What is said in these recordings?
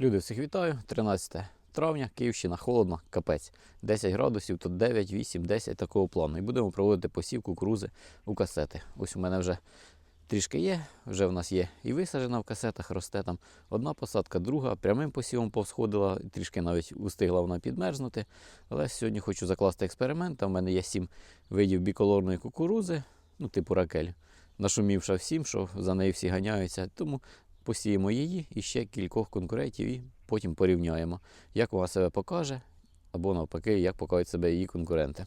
Люди, всіх вітаю. 13 травня, Київщина, холодно, капець. 10 градусів, тут 9, 8, 10 такого плану. І будемо проводити посів кукурузи у касети. Ось у мене вже трішки є, вже в нас є і висаджена в касетах, росте там одна посадка, друга. Прямим посівом повсходила, трішки навіть устигла вона підмерзнути. Але сьогодні хочу закласти експеримент. Там в мене є 7 видів біколорної кукурузи, ну типу ракель. Нашумівша всім, що за нею всі ганяються. Тому посіємо її і ще кількох конкурентів, і потім порівняємо, як вона себе покаже, або навпаки, як покажуть себе її конкуренти.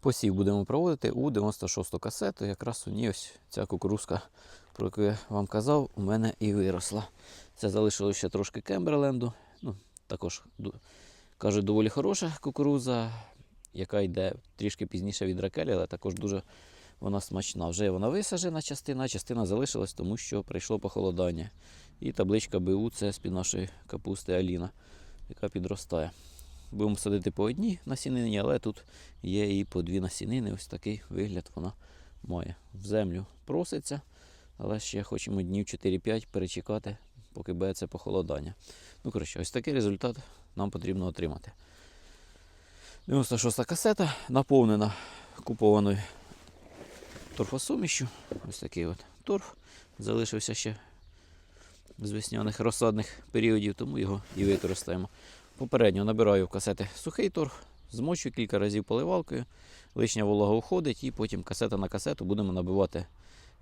Посів будемо проводити у 96-ту касету. Якраз у ній ось ця кукурузка, про яку я вам казав, у мене і виросла. Це залишилося ще трошки Кемберленду. Ну, також кажуть, доволі хороша кукуруза, яка йде трішки пізніше від ракелі, але також дуже вона смачна. Вже вона висаджена частина, частина залишилась, тому що прийшло похолодання. І табличка БУ це з-під нашої капусти Аліна, яка підростає. Будемо садити по одній насінині, але тут є і по дві насінини. Ось такий вигляд вона має. В землю проситься, але ще хочемо днів 4-5 перечекати, поки буде це похолодання. Ну, коротше, ось такий результат нам потрібно отримати. 96 касета наповнена купованою торфосумішю. Ось такий от торф залишився ще з весняних розсадних періодів, тому його і використаємо. Попередньо набираю в касети сухий торф, змочую кілька разів поливалкою, лишня волога уходить, і потім касета на касету будемо набивати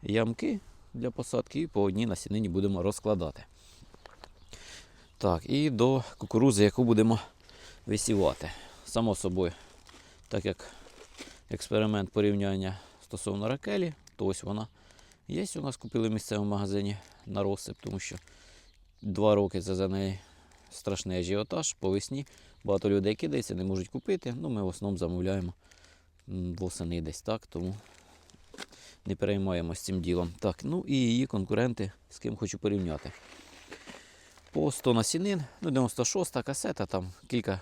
ямки для посадки і по одній насінині будемо розкладати. Так, і до кукурузи, яку будемо висівати. Само собою, так як експеримент порівняння стосовно ракелі, то ось вона є. У нас купили в місцевому магазині на розсип, тому що два роки це за неї страшний ажіотаж по весні. Багато людей кидається, не можуть купити. Ну, ми в основному замовляємо восени десь так, тому не переймаємося цим ділом. Так, ну і її конкуренти, з ким хочу порівняти. По 100 насінин, ну 96-та касета, там кілька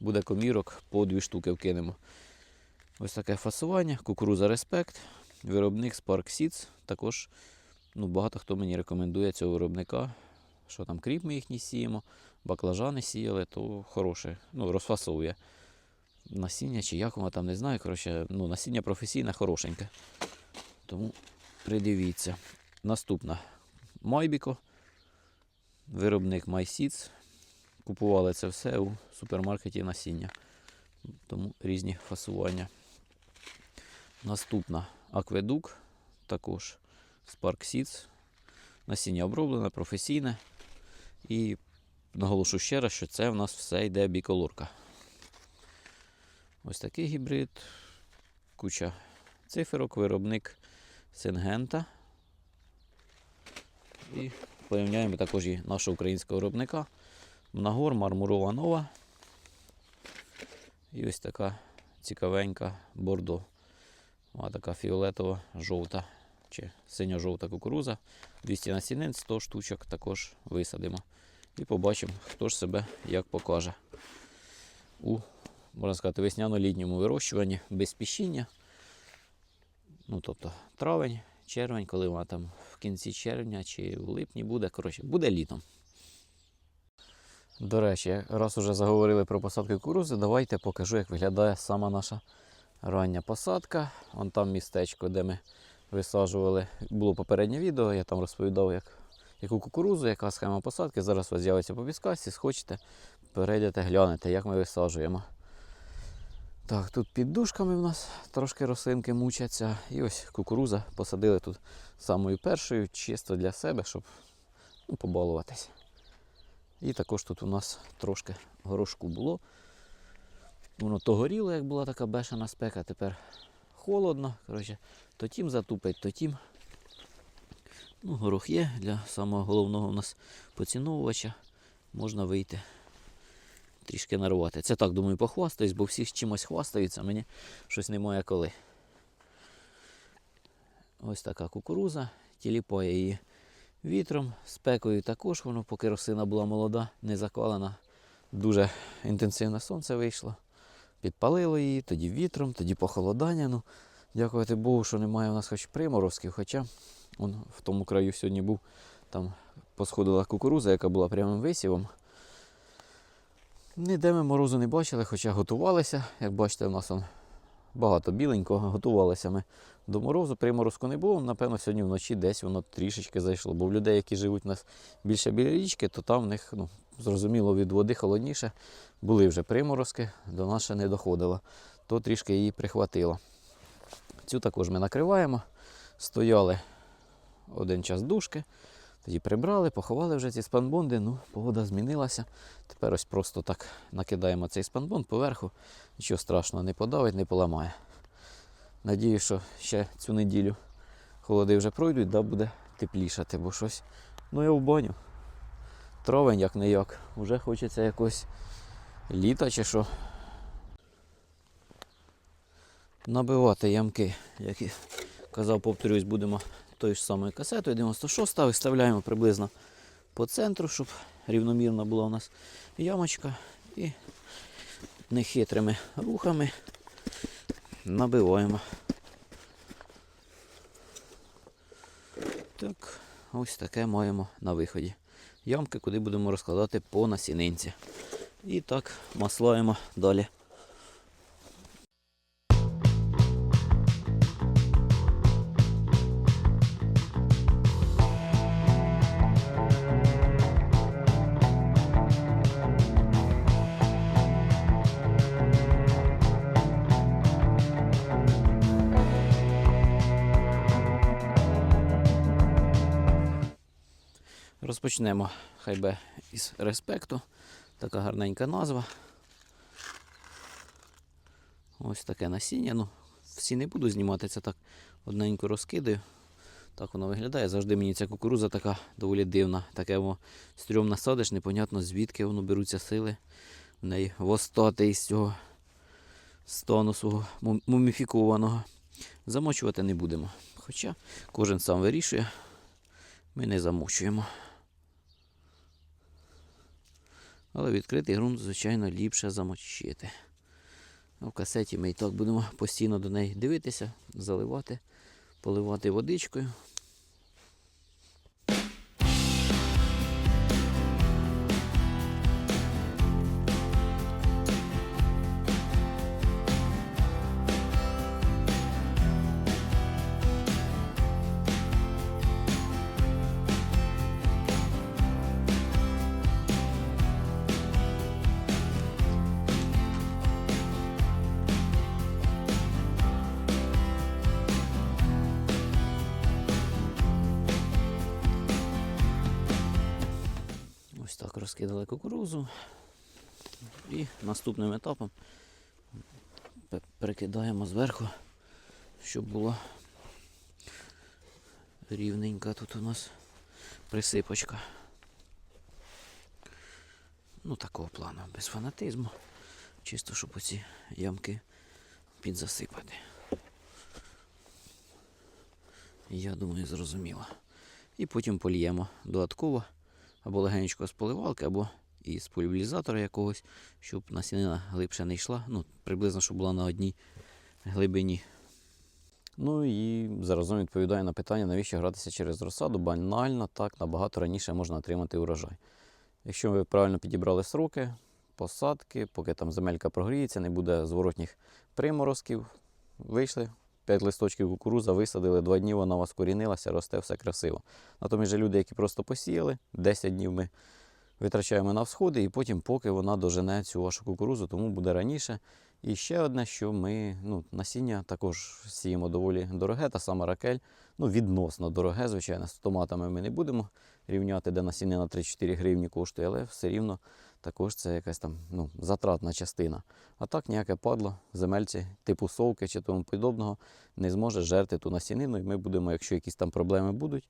буде комірок, по дві штуки вкинемо. Ось таке фасування, кукуруза Респект, виробник Spark Seeds. Також ну, багато хто мені рекомендує цього виробника. Що там кріп ми їхні сіємо, баклажани сіяли, то хороше, ну, розфасовує. Насіння чи як воно там не знаю. Коротше, ну, насіння професійне, хорошеньке. Тому придивіться. Наступна Майбіко, виробник MySeeds. Купували це все у супермаркеті насіння. Тому різні фасування. Наступна акведук, також Spark Seeds. Насіння оброблене, професійне. І наголошу ще раз, що це в нас все йде біколорка. Ось такий гібрид. Куча циферок, виробник Сингента. І порівняємо також і нашого українського виробника. Мнагор, мармурова нова. І ось така цікавенька бордо. Вона така фіолетова, жовта чи синьо-жовта кукуруза. 200 насінин, 100 штучок також висадимо. І побачимо, хто ж себе як покаже. У, можна сказати, весняно-літньому вирощуванні без піщіння. Ну, тобто травень, червень, коли вона там в кінці червня чи в липні буде. Коротше, буде літом. До речі, раз уже заговорили про посадку кукурузи, давайте покажу, як виглядає сама наша рання посадка. Вон там містечко, де ми висаджували. Було попереднє відео, я там розповідав, як, яку кукурузу, яка схема посадки. Зараз у вас з'явиться по підсказці, схочете, перейдете, глянете, як ми висаджуємо. Так, тут під дужками в нас трошки рослинки мучаться. І ось кукуруза посадили тут самою першою, чисто для себе, щоб ну, побалуватись. І також тут у нас трошки горошку було. Воно то горіло, як була така бешена спека, тепер холодно. Коротше, то тім затупить, то тім. Ну, горох є для самого головного у нас поціновувача. Можна вийти трішки нарвати. Це так, думаю, похвастаюсь, бо всі чимось хвастаються, мені щось немає коли. Ось така кукуруза, тіліпає її вітром, спекою також воно, поки рослина була молода, не закалена. Дуже інтенсивне сонце вийшло. Підпалило її, тоді вітром, тоді похолодання. Ну, дякувати Богу, що немає у нас хоч приморозків, хоча он, в тому краю сьогодні був, там посходила кукуруза, яка була прямим висівом. Ніде ми морозу не бачили, хоча готувалися. Як бачите, у нас он багато біленького. Готувалися ми до морозу. Приморозку не було. Напевно, сьогодні вночі десь воно трішечки зайшло. Бо в людей, які живуть у нас більше біля річки, то там в них, ну, зрозуміло, від води холодніше. Були вже приморозки, до нас ще не доходило. То трішки її прихватило. Цю також ми накриваємо. Стояли один час душки. Тоді прибрали, поховали вже ці спанбонди. Ну, погода змінилася. Тепер ось просто так накидаємо цей спанбонд поверху. Нічого страшного не подавить, не поламає. Надію, що ще цю неділю холоди вже пройдуть, да буде теплішати, бо щось. Ну я в баню. Травень як не як. Уже хочеться якось літа чи що. Набивати ямки, як і казав, повторюсь, будемо тою ж самою касетою 96 виставляємо приблизно по центру, щоб рівномірно була у нас ямочка. І нехитрими рухами набиваємо. Так, ось таке маємо на виході. Ямки, куди будемо розкладати по насінинці. І так маслаємо далі. Розпочнемо хай би із респекту. Така гарненька назва. Ось таке насіння. Ну, всі не буду знімати, це так одненько розкидаю. Так воно виглядає. Завжди мені ця кукуруза така доволі дивна. Таке воно стрьомне садиш, непонятно звідки воно беруться сили в неї восстати із цього стану свого муміфікованого. Замочувати не будемо. Хоча кожен сам вирішує, ми не замочуємо. Але відкритий ґрунт, звичайно, ліпше замочити. В касеті ми і так будемо постійно до неї дивитися, заливати, поливати водичкою. Так розкидали кукурузу. І наступним етапом перекидаємо зверху, щоб було рівненька тут у нас присипочка. Ну, такого плану, без фанатизму. Чисто, щоб оці ямки підзасипати. Я думаю, зрозуміло. І потім поліємо додатково або легенечко з поливалки, або із пульверізатора якогось, щоб насінина глибше не йшла. Ну, приблизно, щоб була на одній глибині. Ну і заразом відповідаю на питання, навіщо гратися через розсаду. Банально так набагато раніше можна отримати урожай. Якщо ви правильно підібрали сроки, посадки, поки там земелька прогріється, не буде зворотніх приморозків, вийшли. 5 листочків кукуруза висадили, 2 дні вона у вас корінилася, росте все красиво. Натомість же люди, які просто посіяли, 10 днів ми витрачаємо на всходи, і потім, поки вона дожене цю вашу кукурузу, тому буде раніше. І ще одне, що ми ну, насіння також сіємо доволі дороге, та сама ракель, ну відносно дороге, звичайно, з томатами ми не будемо рівняти, де насіння на 3-4 гривні коштує, але все рівно також це якась там ну, затратна частина. А так ніяке падло, земельці типу совки чи тому подобного не зможе жерти ту насінину, і ми будемо, якщо якісь там проблеми будуть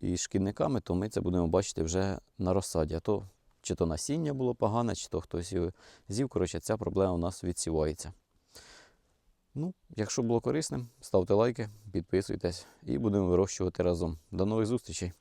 із шкідниками, то ми це будемо бачити вже на розсаді. А то чи то насіння було погане, чи то хтось його з'їв. Коротше, ця проблема у нас відсівається. Ну, якщо було корисним, ставте лайки, підписуйтесь і будемо вирощувати разом. До нових зустрічей!